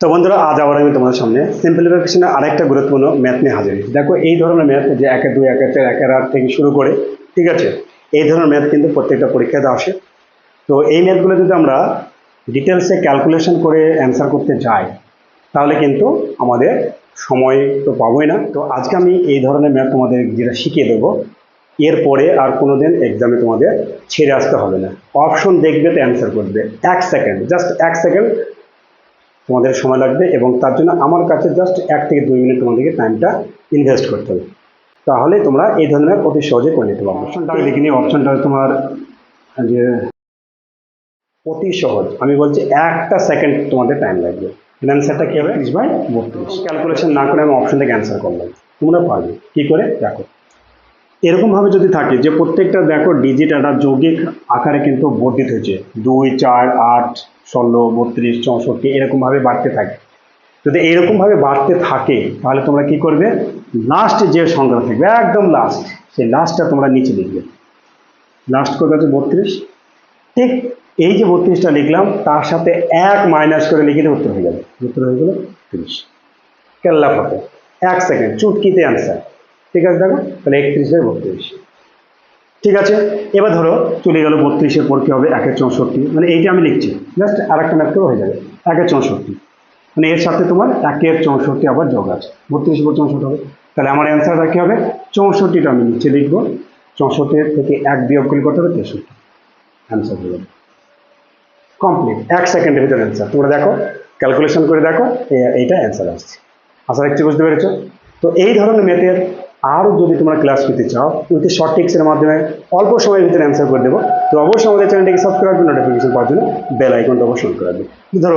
তো বন্ধুরা, আজ আবার আমি তোমাদের সামনে সিম্পলিফিকেশনের আরেকটা গুরুত্বপূর্ণ ম্যাথ নিয়ে হাজির দেখো, এই ধরনের ম্যাথ যে একে দুই, একে চার একের আট থেকে শুরু করে, ঠিক আছে? এই ধরনের ম্যাথ কিন্তু প্রত্যেকটা পরীক্ষাতে আসে। তো এই ম্যাথগুলো যদি আমরা ডিটেলসে ক্যালকুলেশন করে অ্যান্সার করতে যাই, তাহলে কিন্তু আমাদের সময় তো পাবোই না। তো আজকে আমি এই ধরনের ম্যাথ তোমাদের যেটা শিখিয়ে দেবো, এরপরে আর কোনো দিন এক্সামে তোমাদের ছেড়ে আসতে হবে না। অপশন দেখবে তো অ্যান্সার করবে। এক সেকেন্ড জাস্ট এক সেকেন্ড তোমাদের সময় লাগবে এবং তার জন্য আমার কাছে জাস্ট এক থেকে দুই মিনিট তোমাদেরকে টাইমটা ইনভেস্ট করতে হবে। তাহলে তোমরা এই ধরনের অতি সহজে করে নিতে পারবে। অপশনটা আমি দেখিনি অপশনটা তোমার যে অতি সহজ। আমি বলছি একটা সেকেন্ড তোমাদের টাইম লাগবে। অ্যান্সারটা কী হবে? ত্রিশ বাই বত্রিশ ক্যালকুলেশন না করে আমি অপশন থেকে অ্যান্সার করলাম। তোমরা পারবে। কী করে? দেখো। এরকমভাবে যদি থাকে যে প্রত্যেকটা, দেখো ডিজিট একটা যৌগিক আকারে কিন্তু বর্ধিত হয়েছে। দুই, চার, আট, ষোলো, বত্রিশ, চৌষট্টি, এরকমভাবে বাড়তে থাকে। যদি এরকমভাবে বাড়তে থাকে, তাহলে তোমরা কি করবে? লাস্ট যে সংখ্যা থাকবে, একদম লাস্ট সেই লাস্টটা তোমরা নিচে লিখবে। লাস্ট কত আছে? বত্রিশ। ঠিক এই যে বত্রিশটা লিখলাম, তার সাথে এক মাইনাস করে লিখে দিয়ে উত্তর হয়ে যাবে। উত্তর হয়ে গেল তিরিশ। কেল্লা ফটো এক সেকেন্ড চুটকিতে অ্যান্সার ঠিক আছে দেখো, তাহলে একত্রিশ বাই বত্রিশ। ঠিক আছে? এবার ধরো, চলে গেল বত্রিশের পর কী হবে? একের চৌষট্টি। মানে এইটা আমি লিখছি। জাস্ট আর একটা ম্যাথ হয়ে যাবে। একের চৌষট্টি। মানে এর সাথে তোমার একের চৌষট্টি আবার যোগ আছে। বত্রিশ পর চৌষট্টি হবে। তাহলে আমার অ্যান্সারটা কী হবে? চৌষট্টিটা আমি নিচে লিখব। চৌষট্টি থেকে এক বিয়োগ করলে কত হবে? তেষট্টি। অ্যান্সার হয়ে যাবে। কমপ্লিট এক সেকেন্ডের ভিতরে অ্যান্সার তোমরা দেখো ক্যালকুলেশন করে দেখো এইটা অ্যান্সার আসছে। আশা রাখছি বুঝতে পেরেছ? তো এই ধরনের মেথের আরও যদি তোমরা ক্লাস পেতে চাও উইথ শর্ট টিক্সের মাধ্যমে অল্প সময়ের ভিতরে অ্যান্সার করে দেবো। তো অবশ্যই আমাদের চ্যানেলটিকে সাবস্ক্রাইব করে নোটিফিকেশন পাওয়ার জন্য বেল আইকনটা অবশ্যই করে দেবে ধরো